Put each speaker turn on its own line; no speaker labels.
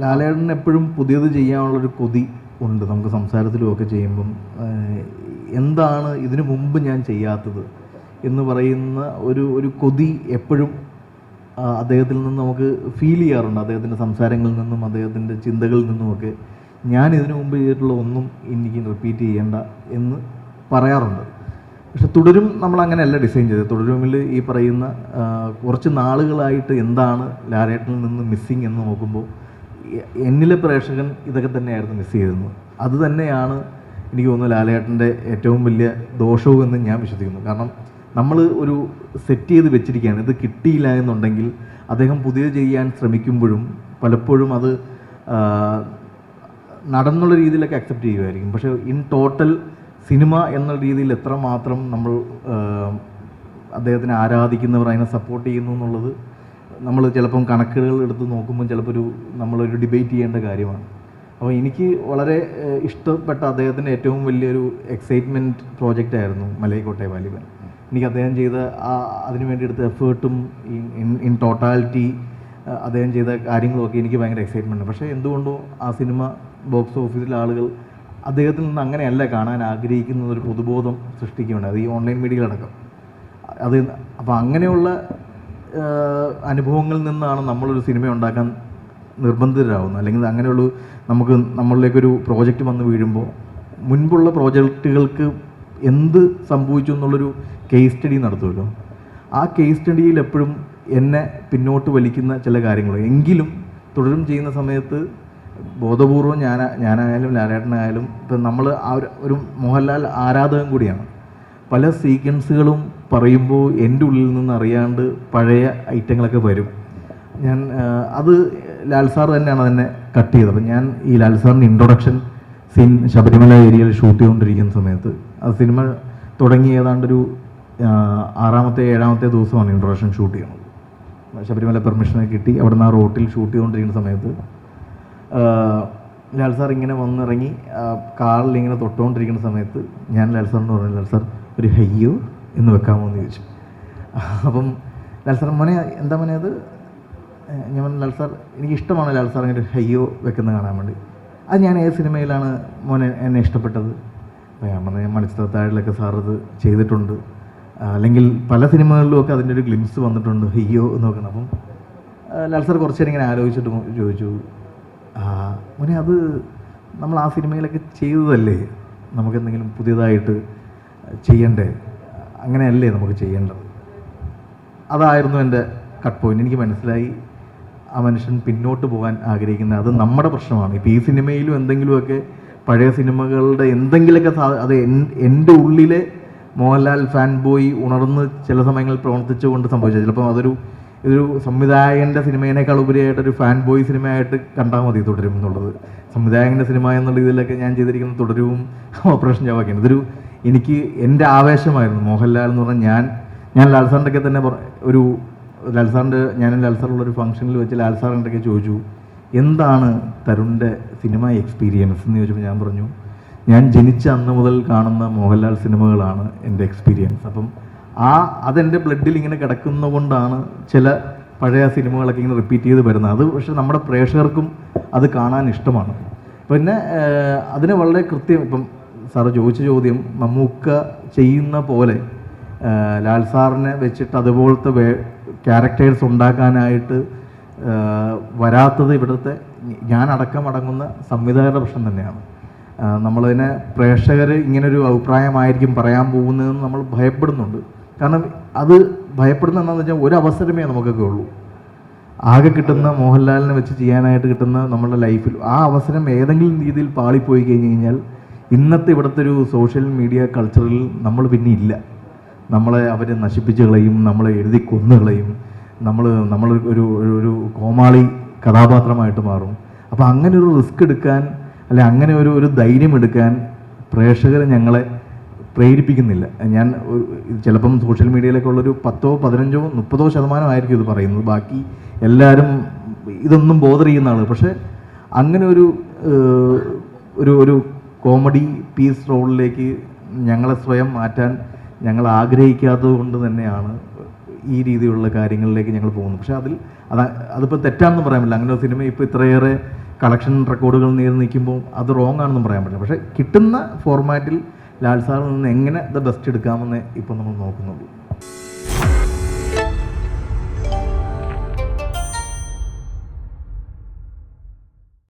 ലാലേട്ടൻ എപ്പോഴും പുതിയത് ചെയ്യാനുള്ളൊരു കൊതി ഉണ്ട്. നമുക്ക് സംസാരത്തിലും ഒക്കെ ചെയ്യുമ്പം എന്താണ് ഇതിനു മുമ്പ് ഞാൻ ചെയ്യാത്തത് എന്ന് പറയുന്ന ഒരു ഒരു കൊതി എപ്പോഴും അദ്ദേഹത്തിൽ നിന്ന് നമുക്ക് ഫീൽ ചെയ്യാറുണ്ട്. അദ്ദേഹത്തിന്റെ സംസാരങ്ങളിൽ നിന്നും അദ്ദേഹത്തിന്റെ ചിന്തകളിൽ നിന്നുമൊക്കെ ഞാൻ ഇതിനു മുമ്പ് ചെയ്തിട്ടുള്ള ഒന്നും എനിക്ക് റിപ്പീറ്റ് ചെയ്യേണ്ട എന്ന് പറയാറുണ്ട്. പക്ഷെ തുടരും നമ്മൾ അങ്ങനെയല്ല ഡിസൈൻ ചെയ്തത്. തുടരുമിൽ ഈ പറയുന്ന കുറച്ച് നാളുകളായിട്ട് എന്താണ് ലാലേട്ടനിൽ നിന്ന് മിസ്സിങ് എന്ന് നോക്കുമ്പോൾ എന്നിലെ പ്രേക്ഷകൻ ഇതൊക്കെ തന്നെയായിരുന്നു മിസ് ചെയ്തിരുന്നത്. അത് തന്നെയാണ് എനിക്ക് തോന്നുന്നു ലാലേട്ടന്റെ ഏറ്റവും വലിയ ദോഷവും എന്ന് ഞാൻ വിശ്വസിക്കുന്നു. കാരണം നമ്മൾ ഒരു സെറ്റ് ചെയ്ത് വെച്ചിരിക്കുകയാണ്. ഇത് കിട്ടിയില്ല എന്നുണ്ടെങ്കിൽ അദ്ദേഹം പുതിയ ചെയ്യാൻ ശ്രമിക്കുമ്പോഴും പലപ്പോഴും അത് നടന്നുള്ള രീതിയിലൊക്കെ അക്സെപ്റ്റ് ചെയ്യുമായിരിക്കും. പക്ഷേ ഇൻ ടോട്ടൽ സിനിമ എന്ന രീതിയിൽ എത്രമാത്രം നമ്മൾ അദ്ദേഹത്തിനെ ആരാധിക്കുന്നവർ അതിനെ സപ്പോർട്ട് ചെയ്യുന്നു എന്നുള്ളത് നമ്മൾ ചിലപ്പം കണക്കുകൾ എടുത്ത് നോക്കുമ്പോൾ ചിലപ്പോൾ ഒരു നമ്മളൊരു ഡിബേറ്റ് ചെയ്യേണ്ട കാര്യമാണ്. അപ്പോൾ എനിക്ക് വളരെ ഇഷ്ടപ്പെട്ട അദ്ദേഹത്തിന്റെ ഏറ്റവും വലിയൊരു എക്സൈറ്റ്മെന്റ് പ്രോജക്റ്റ് ആയിരുന്നു മലൈക്കോട്ടെ വാലിബൻ എനിക്ക് അദ്ദേഹം ചെയ്ത ആ അതിനു വേണ്ടി എടുത്ത എഫേർട്ടും ഇൻ ടോട്ടാലിറ്റി അദ്ദേഹം ചെയ്ത കാര്യങ്ങളൊക്കെ എനിക്ക് ഭയങ്കര എക്സൈറ്റ്മെന്റ് പക്ഷേ എന്തുകൊണ്ടോ ആ സിനിമ ബോക്സ് ഓഫീസിലെ ആളുകൾ അദ്ദേഹത്തിൽ നിന്ന് അങ്ങനെയല്ല കാണാൻ ആഗ്രഹിക്കുന്ന ഒരു പൊതുബോധം സൃഷ്ടിക്കുകയുണ്ട് അത് ഈ ഓൺലൈൻ മീഡിയയിലടക്കം അത് അപ്പോൾ അങ്ങനെയുള്ള അനുഭവങ്ങളിൽ നിന്നാണ് നമ്മളൊരു സിനിമ ഉണ്ടാക്കാൻ നിർബന്ധിതരാകുന്നത് അല്ലെങ്കിൽ അങ്ങനെയുള്ള നമുക്ക് നമ്മളിലേക്കൊരു പ്രോജക്റ്റ് വന്ന് വീഴുമ്പോൾ മുൻപുള്ള പ്രോജക്റ്റുകൾക്ക് എന്ത് സംഭവിച്ചു എന്നുള്ളൊരു കേസ് സ്റ്റഡി നടത്തുമല്ലോ. ആ കേസ് സ്റ്റഡിയിൽ എപ്പോഴും എന്നെ പിന്നോട്ട് വലിക്കുന്ന ചില കാര്യങ്ങൾ. എങ്കിലും തുടരും ചെയ്യുന്ന സമയത്ത് ബോധപൂർവം ഞാൻ ഞാനായാലും ലാലേട്ടനായാലും ഇപ്പം നമ്മൾ ആ ഒരു മോഹൻലാൽ ആരാധകൻ കൂടിയാണ്. പല സീക്വൻസുകളും പറയുമ്പോൾ എന്റെ ഉള്ളിൽ നിന്ന് അറിയാണ്ട് പഴയ ഐറ്റങ്ങളൊക്കെ വരും. ഞാൻ അത് ലാൽ സാർ തന്നെയാണ് അതിനെ കട്ട് ചെയ്തത്. അപ്പം ഞാൻ ഈ ലാൽ സാറിന്റെ ഇൻട്രൊഡക്ഷൻ സീൻ ശബരിമല ഏരിയയിൽ ഷൂട്ട് ചെയ്തുകൊണ്ടിരിക്കുന്ന സമയത്ത് ആ സിനിമ തുടങ്ങി ഏതാണ്ടൊരു ആറാമത്തെ ഏഴാമത്തെ ദിവസമാണ് ഇൻട്രൊഡക്ഷൻ ഷൂട്ട് ചെയ്യുന്നത്. ശബരിമല പെർമിഷൻ കിട്ടി. അവിടെ നിന്ന് ആ റോട്ടിൽ ഷൂട്ട് ചെയ്തുകൊണ്ടിരിക്കുന്ന സമയത്ത് ലാൽ സാർ ഇങ്ങനെ വന്നിറങ്ങി കാറിൽ ഇങ്ങനെ തൊട്ടുകൊണ്ടിരിക്കുന്ന സമയത്ത് ഞാൻ ലാൽ സാറിനോട് പറഞ്ഞു ലാൽ സാർ ഒരു ഹയ്യോ എന്ന് വെക്കാമോ എന്ന് ചോദിച്ചു. അപ്പം ലാൽ സാർ മോനെ എന്താ മോനെ അത്? ഞാൻ പറഞ്ഞു, ലാൽ സാർ എനിക്ക് ഇഷ്ടമാണ് ലാൽ സാർ അങ്ങനെ ഹയ്യോ വെക്കുന്നത് കാണാൻ വേണ്ടി. അത് ഞാൻ ഏത് സിനിമയിലാണ് മോനെ എന്നെ ഇഷ്ടപ്പെട്ടത്? ഞാൻ പറഞ്ഞു മണിച്ചിത്രത്താഴിലൊക്കെ സാർ അത് ചെയ്തിട്ടുണ്ട്. അല്ലെങ്കിൽ പല സിനിമകളിലും ഒക്കെ അതിന്റെ ഒരു ഗ്ലിംസ് വന്നിട്ടുണ്ട് ഹയ്യോ എന്ന് നോക്കണം അപ്പം ലാൽ സാർ കുറച്ച് നേരം ഇങ്ങനെ ആലോചിച്ചിട്ട് ചോദിച്ചു മോനെ അത് നമ്മൾ ആ സിനിമയിലൊക്കെ ചെയ്തതല്ലേ? നമുക്കെന്തെങ്കിലും പുതിയതായിട്ട് ചെയ്യണ്ടേ? അങ്ങനെയല്ലേ നമുക്ക് ചെയ്യേണ്ടത്? അതായിരുന്നു എന്റെ കട്ട് പോയിന്റ് എനിക്ക് മനസ്സിലായി ആ മനുഷ്യൻ പിന്നോട്ട് പോകാൻ ആഗ്രഹിക്കുന്നത് അത് നമ്മുടെ പ്രശ്നമാണ്. ഇപ്പോൾ ഈ സിനിമയിലും എന്തെങ്കിലുമൊക്കെ പഴയ സിനിമകളുടെ എന്തെങ്കിലുമൊക്കെ അത് എന്റെ ഉള്ളിലെ മോഹൻലാൽ ഫാൻ ബോയ് ഉണർന്ന് ചില സമയങ്ങളിൽ പ്രവർത്തിച്ചുകൊണ്ട് സംഭവിച്ചത്. ചിലപ്പോൾ അതൊരു ഇതൊരു സംവിധായകന്റെ സിനിമയേക്കാൾ ഉപരിയായിട്ട് ഒരു ഫാൻ ബോയ് സിനിമയായിട്ട് കണ്ടാൽ മതി തുടരും എന്നുള്ളത്. സംവിധായകന്റെ സിനിമ എന്നുള്ള ഇതിലൊക്കെ ഞാൻ ചെയ്തിരിക്കുന്ന തുടരും ഓപ്പറേഷൻ ജവാക്കിയാണ് ഇതൊരു എനിക്ക് എന്റെ ആവേശമായിരുന്നു. മോഹൻലാൽ എന്ന് പറഞ്ഞാൽ ഞാൻ ഞാൻ ലാൽ തന്നെ ഒരു ലാൽ സാറിന്റെ ഞാനും ലാൽ ഫംഗ്ഷനിൽ വെച്ച് ലാൽ ചോദിച്ചു എന്താണ് തരുണിന്റെ സിനിമ എക്സ്പീരിയൻസ്? എന്ന് ചോദിച്ചപ്പോൾ ഞാൻ പറഞ്ഞു ഞാൻ ജനിച്ച അന്ന് മുതൽ കാണുന്ന മോഹൻലാൽ സിനിമകളാണ് എന്റെ എക്സ്പീരിയൻസ്. അപ്പം ആ അതെന്റെ ബ്ലഡിൽ ഇങ്ങനെ കിടക്കുന്ന കൊണ്ടാണ് ചില പഴയ സിനിമകളൊക്കെ ഇങ്ങനെ റിപ്പീറ്റ് ചെയ്ത് വരുന്നത്. അത് പക്ഷെ നമ്മുടെ പ്രേക്ഷകർക്കും അത് കാണാൻ ഇഷ്ടമാണ്. പിന്നെ അതിന് വളരെ കൃത്യം ഇപ്പം സാറ് ചോദിച്ച ചോദ്യം മമ്മൂക്ക ചെയ്യുന്ന പോലെ ലാൽ സാറിനെ വെച്ചിട്ട് അതുപോലത്തെ ക്യാരക്ടേഴ്സ് ഉണ്ടാക്കാനായിട്ട് വരാത്തത് ഇവിടുത്തെ ഞാനടക്കം അടങ്ങുന്ന സംവിധായകരുടെ പ്രശ്നം തന്നെയാണ്. നമ്മളതിനെ പ്രേക്ഷകർ ഇങ്ങനൊരു അഭിപ്രായമായിരിക്കും പറയാൻ പോകുന്നതെന്ന് നമ്മൾ ഭയപ്പെടുന്നുണ്ട്. കാരണം അത് ഭയപ്പെടുന്ന എന്താണെന്ന് വെച്ചാൽ ഒരു അവസരമേ നമുക്കൊക്കെ ഉള്ളൂ. ആകെ കിട്ടുന്ന മോഹൻലാലിനെ വെച്ച് ചെയ്യാനായിട്ട് കിട്ടുന്ന നമ്മുടെ ലൈഫിൽ ആ അവസരം ഏതെങ്കിലും രീതിയിൽ പാളിപ്പോയി കഴിഞ്ഞ് കഴിഞ്ഞാൽ ഇന്നത്തെ ഇവിടുത്തെ ഒരു സോഷ്യൽ മീഡിയ കൾച്ചറിൽ നമ്മൾ പിന്നെ ഇല്ല. നമ്മളെ അവർ നശിപ്പിച്ച് കളയും നമ്മളെ എഴുതി കൊന്നു കളയും നമ്മൾ നമ്മൾ ഒരു ഒരു- കോമാളി കഥാപാത്രമായിട്ട് മാറും. അപ്പോൾ അങ്ങനെ ഒരു റിസ്ക് എടുക്കാൻ അല്ലെ അങ്ങനെ ഒരു ഒരു ധൈര്യം എടുക്കാൻ പ്രേക്ഷകർ ഞങ്ങളെ പ്രേരിപ്പിക്കുന്നില്ല. ഞാൻ ചിലപ്പം സോഷ്യൽ മീഡിയയിലൊക്കെ ഉള്ളൊരു പത്തോ പതിനഞ്ചോ മുപ്പതോ ശതമാനമായിരിക്കും ഇത് പറയുന്നത്. ബാക്കി എല്ലാവരും ഇതൊന്നും ബോധർ ആൾ പക്ഷേ അങ്ങനെ ഒരു ഒരു ഒരു കോമഡി പീസ് റോളിലേക്ക് ഞങ്ങളെ സ്വയം മാറ്റാൻ ഞങ്ങൾ ആഗ്രഹിക്കാത്തത് കൊണ്ട് തന്നെയാണ് ഈ രീതിയിലുള്ള കാര്യങ്ങളിലേക്ക് ഞങ്ങൾ പോകുന്നത്. പക്ഷേ അതിൽ അത് അതിപ്പോൾ തെറ്റാണെന്ന് പറയാൻ പറ്റില്ല. അങ്ങനെ ഒരു സിനിമ ഇപ്പോൾ ഇത്രയേറെ കളക്ഷൻ റെക്കോർഡുകൾ നേരി നിൽക്കുമ്പോൾ അത് റോങ് ആണെന്നും പറയാൻ പറ്റില്ല. പക്ഷേ കിട്ടുന്ന ഫോർമാറ്റിൽ ലാൽ സാറിൽ നിന്ന് എങ്ങനെ ദ ബെസ്റ്റ് എടുക്കാമെന്ന് ഇപ്പോൾ നമ്മൾ നോക്കുന്നുള്ളൂ.